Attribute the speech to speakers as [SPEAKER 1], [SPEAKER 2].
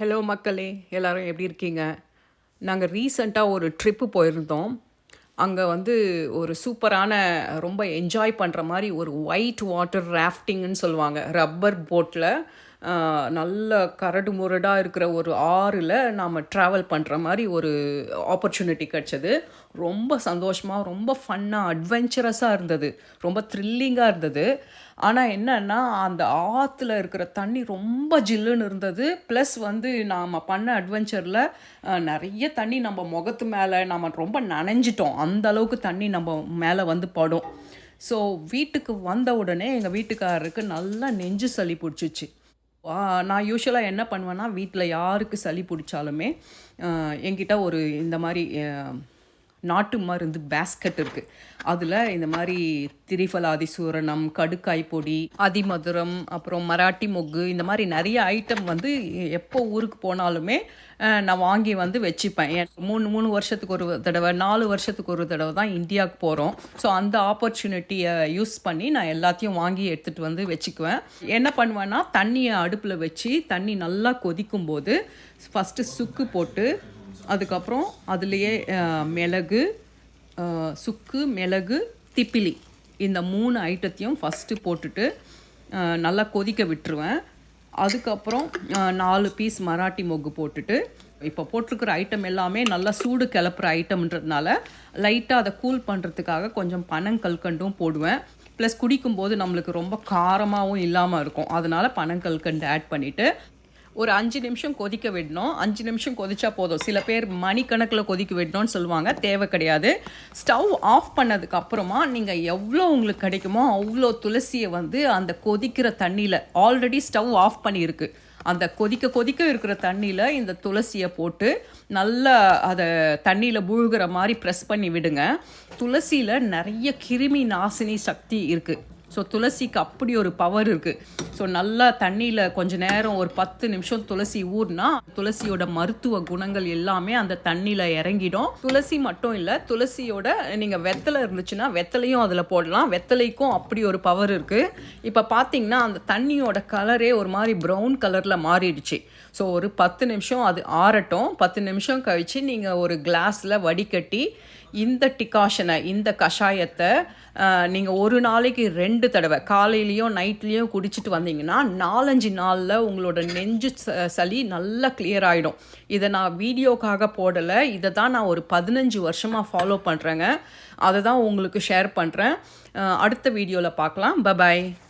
[SPEAKER 1] Hello மக்களே எல்லோரும் எப்படி இருக்கீங்க? நாங்கள் ரீசண்டாக ஒரு ட்ரிப்பு போயிருந்தோம். அங்கே வந்து ஒரு சூப்பரான ரொம்ப என்ஜாய் பண்ணுற மாதிரி ஒரு ஒயிட் வாட்டர் ராஃப்டிங்னு சொல்லுவாங்க. ரப்பர் போட்டில் நல்ல கரடு முரடாக இருக்கிற ஒரு ஆறில் நாம் ட்ராவல் பண்ணுற மாதிரி ஒரு ஆப்பர்ச்சுனிட்டி கிடச்சிது. ரொம்ப சந்தோஷமாக ரொம்ப ஃபன்னாக அட்வென்ச்சரஸாக இருந்தது. ரொம்ப த்ரில்லிங்காக இருந்தது. ஆனால் என்னன்னா அந்த ஆற்றுல இருக்கிற தண்ணி ரொம்ப ஜில்லுன்னு இருந்தது. ப்ளஸ் வந்து நாம் பண்ண அட்வென்ச்சரில் நிறைய தண்ணி நம்ம முகத்து மேலே நம்ம ரொம்ப நனைஞ்சிட்டோம். அந்த அளவுக்கு தண்ணி நம்ம மேலே வந்து படும். ஸோ வீட்டுக்கு வந்த உடனே எங்கள் வீட்டுக்காரருக்கு நல்லா நெஞ்சு சளி பிடிச்சிச்சு. நான் யூஸ்வலாக என்ன பண்ணுவேன்னா வீட்டில் யாருக்கு சளி பிடிச்சாலுமே என்கிட்ட ஒரு இந்த மாதிரி நாட்டு மருந்து பேஸ்கெட் இருக்குது அதில் இந்த மாதிரி திரிஃபலாதி சூரணம் கடுக்காய் பொடி அதிமதுரம் அப்புறம் மராட்டி மொக்கு இந்த மாதிரி நிறைய ஐட்டம் வந்து எப்போ ஊருக்கு போனாலுமே நான் வாங்கி வந்து வச்சுப்பேன். மூணு மூணு வருஷத்துக்கு ஒரு தடவை நாலு வருஷத்துக்கு ஒரு தடவை தான் இந்தியாவுக்கு போகிறோம் ஸோ அந்த ஆப்பர்ச்சுனிட்டியை யூஸ் பண்ணி நான் எல்லாத்தையும் வாங்கி எடுத்துகிட்டு வந்து வச்சுக்குவேன். என்ன பண்ணுவேன்னா தண்ணியை அடுப்பில் வச்சு தண்ணி நல்லா கொதிக்கும் போது ஃபஸ்ட்டு சுக்கு போட்டு அதுக்கப்புறம் அதுலேயே மிளகு சுக்கு மிளகு திப்பிலி. இந்த மூணு ஐட்டத்தையும் ஃபஸ்ட்டு போட்டுட்டு நல்லா கொதிக்க விட்டுருவேன். அதுக்கப்புறம் நாலு பீஸ் மராட்டி மொக்கு போட்டுட்டு இப்போ போட்டிருக்கிற ஐட்டம் எல்லாமே நல்லா சூடு கிளப்புற ஐட்டம்ன்றதுனால லைட்டாக அதை கூல் பண்ணுறதுக்காக கொஞ்சம் பனங்கல்கண்டும் போடுவேன். ப்ளஸ் குடிக்கும்போது நம்மளுக்கு ரொம்ப காரமாகவும் இல்லாமல் இருக்கும். அதனால் பனங்கல்கண்டு ஆட் பண்ணிவிட்டு ஒரு அஞ்சு நிமிஷம் கொதிக்க விடணும். அஞ்சு நிமிஷம் கொதிச்சா போதும். சில பேர் மணிக்கணக்கில் கொதிக்க விடணும்னு சொல்லுவாங்க. தேவை கிடையாது. ஸ்டவ் ஆஃப் பண்ணதுக்கு அப்புறமா நீங்கள் எவ்வளோ உங்களுக்கு கிடைக்குமோ அவ்வளோ துளசியை வந்து அந்த கொதிக்கிற தண்ணியில் ஆல்ரெடி ஸ்டவ் ஆஃப் பண்ணியிருக்கு. அந்த கொதிக்க கொதிக்க இருக்கிற தண்ணியில் இந்த துளசியை போட்டு நல்லா அதை தண்ணியில் மூழ்கிற மாதிரி ப்ரெஸ் பண்ணி விடுங்க. துளசியில் நிறைய கிருமி நாசினி சக்தி இருக்குது ஸோ துளசிக்கு அப்படி ஒரு பவர் இருக்குது ஸோ நல்லா தண்ணியில் கொஞ்ச நேரம் ஒரு பத்து நிமிஷம் துளசி ஊறினா துளசியோட மருத்துவ குணங்கள் எல்லாமே அந்த தண்ணியில் இறங்கிடும். துளசி மட்டும் இல்லை துளசியோட நீங்கள் வெத்தலை இருந்துச்சுன்னா வெத்தலையும் அதில் போடலாம். வெத்தலைக்கும் அப்படி ஒரு பவர் இருக்குது இப்போ பார்த்தீங்கன்னா அந்த தண்ணியோட கலரே ஒரு மாதிரி ப்ரௌன் கலரில் மாறிடுச்சு. ஸோ ஒரு பத்து நிமிஷம் அது ஆறட்டும். பத்து நிமிஷம் கழித்து நீங்கள் ஒரு கிளாஸில் வடிகட்டி இந்த டிகாஷனை இந்த கஷாயத்தை நீங்கள் ஒரு நாளைக்கு ரெண்டு தடவை. காலையிலையும் நைட்லேயும் குடிச்சிட்டு வந்தீங்கன்னா நாலஞ்சு நாளில் உங்களோட நெஞ்சு ச- சளி நல்லா கிளியர் ஆகிடும் இதை நான் வீடியோக்காக போடலை. இதை தான் நான் ஒரு பதினஞ்சு வருஷமாக ஃபாலோ பண்ணுறேங்க அதை தான் உங்களுக்கு ஷேர் பண்ணுறேன் அடுத்த வீடியோவில் பார்க்கலாம். பபாய்